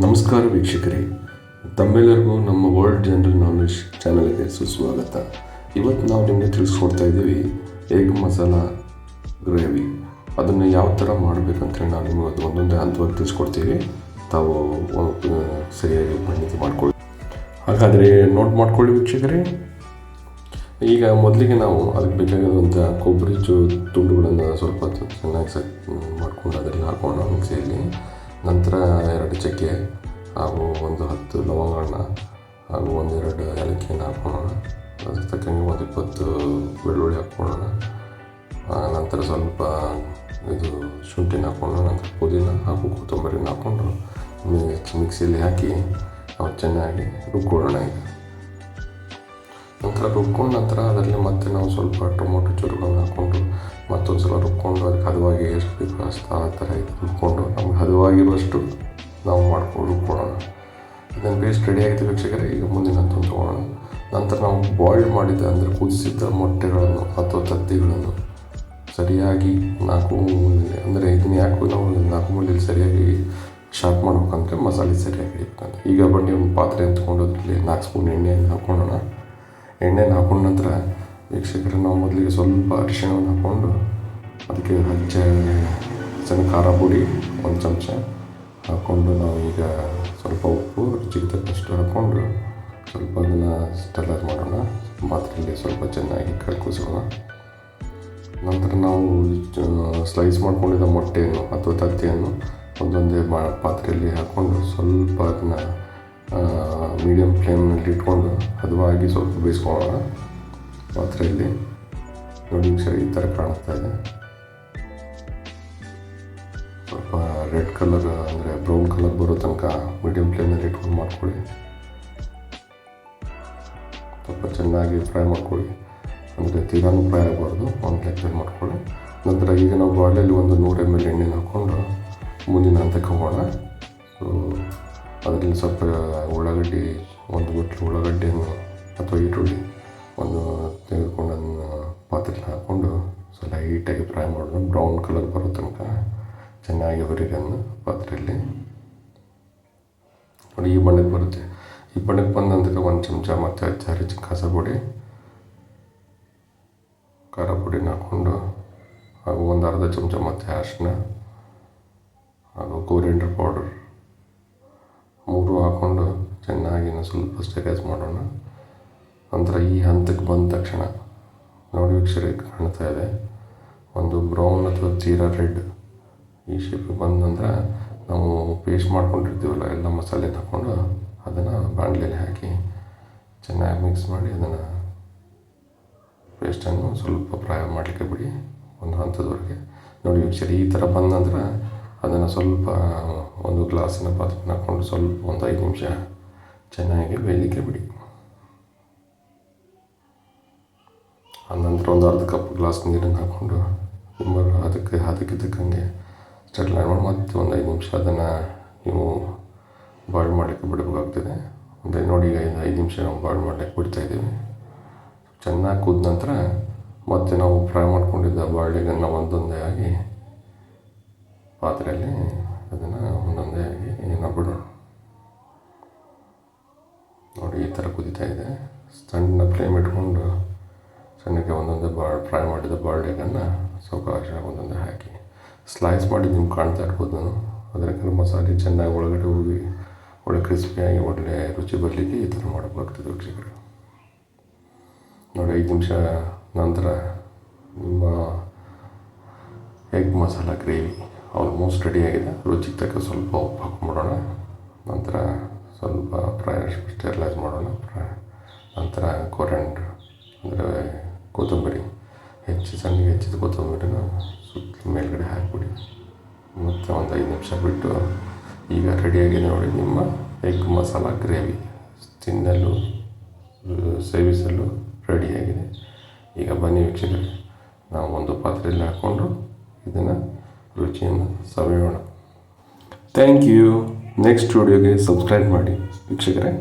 ನಮಸ್ಕಾರ ವೀಕ್ಷಕರೇ. ತಮ್ಮೆಲ್ಲರಿಗೂ ನಮ್ಮ ವರ್ಲ್ಡ್ ಜನರಲ್ ನಾಲೆಡ್ಜ್ ಚಾನಲ್ಗೆ ಸುಸ್ವಾಗತ. ಇವತ್ತು ನಾವು ನಿಮಗೆ ತಿಳಿಸ್ಕೊಡ್ತಾ ಇದ್ದೀವಿ ಎಗ್ ಮಸಾಲ ಗ್ರೇವಿ ಅದನ್ನು ಯಾವ ಥರ ಮಾಡಬೇಕಂತ ನಾವು ನಿಮಗೆ ಅದು ಒಂದೊಂದೇ ಹಂತವಾಗಿ ತಿಳಿಸ್ಕೊಡ್ತೀವಿ. ತಾವು ಸರಿಯಾಗಿ ಮಾಹಿತಿ ಮಾಡಿಕೊಳ್ಳಿ. ಹಾಗಾದರೆ ನೋಟ್ ಮಾಡ್ಕೊಳ್ಳಿ ವೀಕ್ಷಕರೇ. ಈಗ ಮೊದಲಿಗೆ ನಾವು ಅದಕ್ಕೆ ಬೇಕಾಗಿರುವಂಥ ಕೊಬ್ಬರಿ ಚು, ತುಂಡುಗಳನ್ನು ಸ್ವಲ್ಪ ಚೆನ್ನಾಗಿ ಸಕ್ ಮಾಡ್ಕೊಂಡು ಅದರಲ್ಲಿ ಹಾಕೋಣ ಮಿಕ್ಸಿಯಲ್ಲಿ ನಂತರ ಎರಡು ಚಕ್ಕೆ ಹಾಗೂ ಒಂದು ಹತ್ತು ಲವಂಗಗಳನ್ನ ಹಾಗೂ ಒಂದೆರಡು ಏಲಕ್ಕಿಯನ್ನು ಹಾಕ್ಕೊಳ್ಳೋಣ. ಅದಕ್ಕೆ ತಕ್ಕಂಗೆ ಒಂದು ಇಪ್ಪತ್ತು ಬೆಳ್ಳುಳ್ಳಿ ಹಾಕ್ಕೊಳ್ಳೋಣ. ನಂತರ ಸ್ವಲ್ಪ ಇದು ಶುಂಠಿನ ಹಾಕ್ಕೊಂಡು ನಂತರ ಪುದೀನ ಹಾಗೂ ಕೊತ್ತಂಬರಿನ ಹಾಕ್ಕೊಂಡು ಮಿಕ್ಸ್ ಮಿಕ್ಸಿಯಲ್ಲಿ ಹಾಕಿ ನಾವು ಚೆನ್ನಾಗಿ ರುಬ್ಕೊಳ್ಳೋಣ ಈಗ. ನಂತರ ರುಬ್ಕೊಂಡು ನಂತರ ಅದರಲ್ಲಿ ಮತ್ತೆ ನಾವು ಸ್ವಲ್ಪ ಟೊಮೊಟೊ ಚೂರುಗಳನ್ನ ಹಾಕ್ಕೊಂಡು ಮತ್ತೊಂದು ಸಲ ರುಬ್ಕೊಂಡು ಅದಕ್ಕೆ ಹದವಾಗಿ ಎಷ್ಟು ಬೇಕು ಅಷ್ಟು ಆ ಥರ ಇದು ರುಬ್ಕೊಂಡು ನಮ್ಗೆ ಹದವಾಗಿರುವಷ್ಟು ನಾವು ಮಾಡ್ಕೊಂಡು ರುಬ್ಕೊಳ್ಳೋಣ. ಇದನ್ನು ಪೇಸ್ಟ್ ರೆಡಿ ಆಗಿದೆ ವೀಕ್ಷಕರೇ, ಈಗ ಮುಂದಿನ ಹಂತವನ್ನು ತೊಗೊಳ್ಳೋಣ ನಂತರ ನಾವು ಬಾಯ್ಲ್ ಮಾಡಿದ ಅಂದರೆ ಕುದಿಸಿದ್ದ ಮೊಟ್ಟೆಗಳನ್ನು ಅಥವಾ ತತ್ತಿಗಳನ್ನು ಸರಿಯಾಗಿ ನಾಲ್ಕು ಅಂದರೆ ಇದನ್ನ ಯಾಕೆ ನಾವು ನಾಲ್ಕು ಮೂಲೆಯಲ್ಲಿ ಸರಿಯಾಗಿ ಶಾರ್ಪ್ ಮಾಡ್ಬೇಕಂದ್ರೆ ಮಸಾಲೆ ಸರಿಯಾಗಿ ಹಿಡಿಬೇಕಂತ ಈಗ ಬನ್ನಿ, ಒಂದು ಪಾತ್ರೆ ಅಂತ್ಕೊಂಡು ಅದರಲ್ಲಿ ನಾಲ್ಕು ಸ್ಪೂನ್ ಎಣ್ಣೆಯನ್ನು ಹಾಕ್ಕೊಳ್ಳೋಣ. ಎಣ್ಣೆನ ಹಾಕೊಂಡ ನಂತರ ವೀಕ್ಷಕರು, ನಾವು ಮೊದಲಿಗೆ ಸ್ವಲ್ಪ ಅರಿಶಿಣವನ್ನು ಹಾಕ್ಕೊಂಡು ಅದಕ್ಕೆ ಹಚ್ಚೆ ಸಣ್ಣ ಖಾರ ಪುಡಿ, ಒಂದು ಚಮಚ ಹಾಕ್ಕೊಂಡು ನಾವು ಈಗ ಸ್ವಲ್ಪ ಉಪ್ಪು, ರುಚಿಗೆ ತಕ್ಕಷ್ಟು ಹಾಕ್ಕೊಂಡು ಸ್ವಲ್ಪ ಅದನ್ನು ಸ್ಟಲರ್ ಮಾಡೋಣ. ಪಾತ್ರೆಯಲ್ಲಿ ಸ್ವಲ್ಪ ಚೆನ್ನಾಗಿ ಕಲ್ಕಿಸೋಣ ನಂತರ ನಾವು ಸ್ಲೈಸ್ ಮಾಡ್ಕೊಂಡಿದ್ದ ಮೊಟ್ಟೆಯನ್ನು ಅಥವಾ ತತ್ತಿಯನ್ನು ಒಂದೊಂದೇ ಮಾ, ಪಾತ್ರೆಯಲ್ಲಿ ಹಾಕ್ಕೊಂಡು ಸ್ವಲ್ಪ ಅದನ್ನು ಮೀಡಿಯಮ್ ಫ್ಲೇಮ್ನಲ್ಲಿ ಇಟ್ಕೊಂಡು ಹದವಾಗಿ ಸ್ವಲ್ಪ ಬೇಯಿಸ್ಕೊಳ್ಳೋಣ ಪಾತ್ರೆಯಲ್ಲಿ. ನೋಡಿ ಸರಿ ಈ ಥರ ಕಾಣಿಸ್ತಾ ಇದೆ. ಸ್ವಲ್ಪ ರೆಡ್ ಕಲರ್, ಅಂದರೆ ಬ್ರೌನ್ ಕಲರ್ ಬರೋ ತನಕ ಮೀಡಿಯಮ್ ಫ್ಲೇಮಲ್ಲಿ ಇಟ್ಕೊಂಡು ಮಾಡ್ಕೊಳ್ಳಿ. ಸ್ವಲ್ಪ ಚೆನ್ನಾಗಿ ಫ್ರೈ ಮಾಡ್ಕೊಳ್ಳಿ. ಅಂದರೆ ತೀರಾನು ಫ್ರೈ ಆಗಬಾರ್ದು, ಒಂದು ಲೆಕ್ಕದಲ್ಲಿ ಮಾಡ್ಕೊಳ್ಳಿ. ನಂತರ ಈಗ ನಾವು ಬಾಳೆಯಲ್ಲಿ ಒಂದು ನೂರ ಎಂ ಎಲ್ ಎಣ್ಣೆನ ಹಾಕ್ಕೊಂಡು ಮುಂದಿನ ಹಂತಕ್ಕೆ ಹೋಗೋಣ. ಸೊ ಅದರಲ್ಲಿ ಸ್ವಲ್ಪ ಉಳ್ಳಾಗಡ್ಡಿ, ಒಂದು ಬಟ್ಲು ಉಳ್ಳಾಗಡ್ಡಿಯನ್ನು ಅಥವಾ ಈರುಳ್ಳಿ ಒಂದು ತೆಗೆದುಕೊಂಡು ಅದನ್ನು ಪಾತ್ರೆಯಲ್ಲಿ ಹಾಕ್ಕೊಂಡು ಸ್ವಲ್ಪ ಲೈಟಾಗಿ ಫ್ರೈ ಮಾಡೋಣ. ಬ್ರೌನ್ ಕಲರ್ ಬರೋ ತನಕ. ಚೆನ್ನಾಗಿ ಹುರಿರನ್ನು ಪಾತ್ರೆಯಲ್ಲಿ. ನೋಡಿ, ಈ ಬಣ್ಣಕ್ಕೆ ಬರುತ್ತೆ. ಈ ಬಣ್ಣಕ್ಕೆ ಬಂದಂದರೆ ಒಂದು ಚಮಚ ಮತ್ತು ಹರಿಚ ಕಸ ಪುಡಿ. ಖಾರ ಪುಡಿನ ಹಾಕ್ಕೊಂಡು, ಹಾಗೂ ಒಂದು ಅರ್ಧ ಚಮಚ ಮತ್ತು ಅರಿಶಿನ ಹಾಗೂ ಕೋರಿಯಂಡರ್ ಪೌಡರ್ ಮೂರು ಹಾಕ್ಕೊಂಡು ಚೆನ್ನಾಗಿ ಸ್ವಲ್ಪ ಸ್ಟೆರೈಸ್ ಮಾಡೋಣ. ನಂತರ ಈ ಹಂತಕ್ಕೆ ಬಂದ ತಕ್ಷಣ ನೋಡಿ ವೀಕ್ಷಕರಿಗೆ ಕಾಣ್ತಾ ಇದೆ. ಒಂದು ಬ್ರೌನ್ ಅಥವಾ ಜೀರಾ ರೆಡ್ ಈ ಶೇಪಿಗೆ ಬಂದಂದ್ರೆ ನಾವು ಪೇಸ್ಟ್ ಮಾಡ್ಕೊಂಡಿರ್ತೀವಲ್ಲ ಎಲ್ಲ ಮಸಾಲೆ ತಗೊಂಡು ಅದನ್ನು ಬಾಣಲೆಯಲ್ಲಿ ಹಾಕಿ ಚೆನ್ನಾಗಿ ಮಿಕ್ಸ್ ಮಾಡಿ ಅದನ್ನು ಪೇಸ್ಟನ್ನು ಸ್ವಲ್ಪ ಫ್ರೈ ಮಾಡಲಿಕ್ಕೆ ಬಿಡಿ ಒಂದು ಹಂತದವರೆಗೆ. ನೋಡಿ ಸರಿ ಈ ಥರ ಬಂದಂದ್ರೆ ನಂತರ ಅದನ್ನು ಸ್ವಲ್ಪ ಒಂದು ಗ್ಲಾಸಿನ ಪಾತ್ರೆ ಹಾಕ್ಕೊಂಡು ಸ್ವಲ್ಪ ಒಂದು ಐದು ನಿಮಿಷ ಚೆನ್ನಾಗಿ ಬೇಯಲಿಕ್ಕೆ ಬಿಡಿ. ಆನಂತರ ಒಂದು ಅರ್ಧ ಕಪ್ ಗ್ಲಾಸ್ ನೀರನ್ನು ಹಾಕ್ಕೊಂಡು ತುಂಬ ಅದಕ್ಕೆ ಅದಕ್ಕೆ ಮಾಡಿ ಮತ್ತೆ ಒಂದು ಐದು ನಿಮಿಷ ಅದನ್ನು ನೀವು ಬಾಯ್ಲ್ ಮಾಡಲಿಕ್ಕೆ ಬಿಡಬೇಕಾಗ್ತದೆ. ಅಂದರೆ ನೋಡಿ, ಈಗ ಐದು ಐದು ನಿಮಿಷ ನಾವು ಬಾಯ್ಲ್ ಮಾಡಲಿಕ್ಕೆ ಬಿಡ್ತಾ ಇದ್ದೀವಿ. ಚೆನ್ನಾಗಿ ಕುದ ನಂತರ ಮತ್ತೆ ನಾವು ಫ್ರೈ ಮಾಡ್ಕೊಂಡಿದ್ದ ಬಾಳೆಗನ್ನು ಒಂದೊಂದೇ ಆಗಿ ಪಾತ್ರೆಯಲ್ಲಿ ಅದನ್ನು ಒಂದೊಂದೇ ಆಗಿ ಏನೋ ಬಿಡೋಣ ನೋಡಿ, ಈ ಥರ ಕುದೀತಾ ಇದೆ. ಸಣ್ಣ ಫ್ಲೇಮ್ ಇಟ್ಕೊಂಡು ಸಣ್ಣಕ್ಕೆ ಒಂದೊಂದೇ ಬಾ ಫ್ರೈ ಮಾಡಿದ ಬಾಳೆಗನ್ನು ಸಾವಕಾಶ ಒಂದೊಂದೇ ಹಾಕಿ. ಸ್ಲೈಸ್ ಮಾಡಿ ನಿಮ್ಗೆ ಕಾಣ್ತಾ ಇರ್ಬೋದು ನಾನು. ಅದಕ್ಕೆ ಮಸಾಲೆ ಚೆನ್ನಾಗಿ ಒಳಗಡೆ ಹೋಗಿ, ಒಳ್ಳೆ ಕ್ರಿಸ್ಪಿಯಾಗಿ ಒಳ್ಳೆ ರುಚಿ ಬರಲಿಕ್ಕೆ ಈ ಥರ ಮಾಡಬೇಕಾಗ್ತದೆ ವೀಕ್ಷಕರು. ನೋಡಿ, ಐದು ನಿಮಿಷ ನಂತರ ನಿಮ್ಮ ಎಗ್ ಮಸಾಲ ಗ್ರೇವಿ ಆಲ್ಮೋಸ್ಟ್ ರೆಡಿಯಾಗಿದೆ ರುಚಿಗೆ ತಕ್ಕ ಸ್ವಲ್ಪ ಉಪ್ಪು ಮಾಡೋಣ ನಂತರ ಸ್ವಲ್ಪ ಫ್ರೈ ಸ್ಟೆರಿಲೈಸ್ ಮಾಡೋಣ. ನಂತರ ಕೊರೆಂಡ್ರ್ ಅಂದರೆ ಕೊತ್ತಂಬರಿ. ಹೆಚ್ಚು ಸಣ್ಣಗೆ ಹೆಚ್ಚಿದ ಕೊತ್ತಂಬರಿನ ಸುತ್ತ ಮೇಲ್ಗಡೆ ಹಾಕಿಬಿಡಿ. ಮತ್ತು ಒಂದು ಐದು ನಿಮಿಷ ಬಿಟ್ಟು ಈಗ ರೆಡಿಯಾಗಿದೆ ನೋಡಿ ನಿಮ್ಮ ಎಗ್ ಮಸಾಲ ಗ್ರೇವಿ ತಿನ್ನಲು, ಸೇವಿಸಲು ರೆಡಿಯಾಗಿದೆ ಈಗ ಬನ್ನಿ ವೀಕ್ಷಕರೇ, ನಾವು ಒಂದು ಪಾತ್ರೆಯಲ್ಲಿ ಹಾಕ್ಕೊಂಡು ಇದನ್ನು ರುಚಿಯನ್ನು ಸವಿಯೋಣ. ಥ್ಯಾಂಕ್ ಯು ನೆಕ್ಸ್ಟ್ ವಿಡಿಯೋಗೆ ಸಬ್ಸ್ಕ್ರೈಬ್ ಮಾಡಿ ವೀಕ್ಷಕರೇ.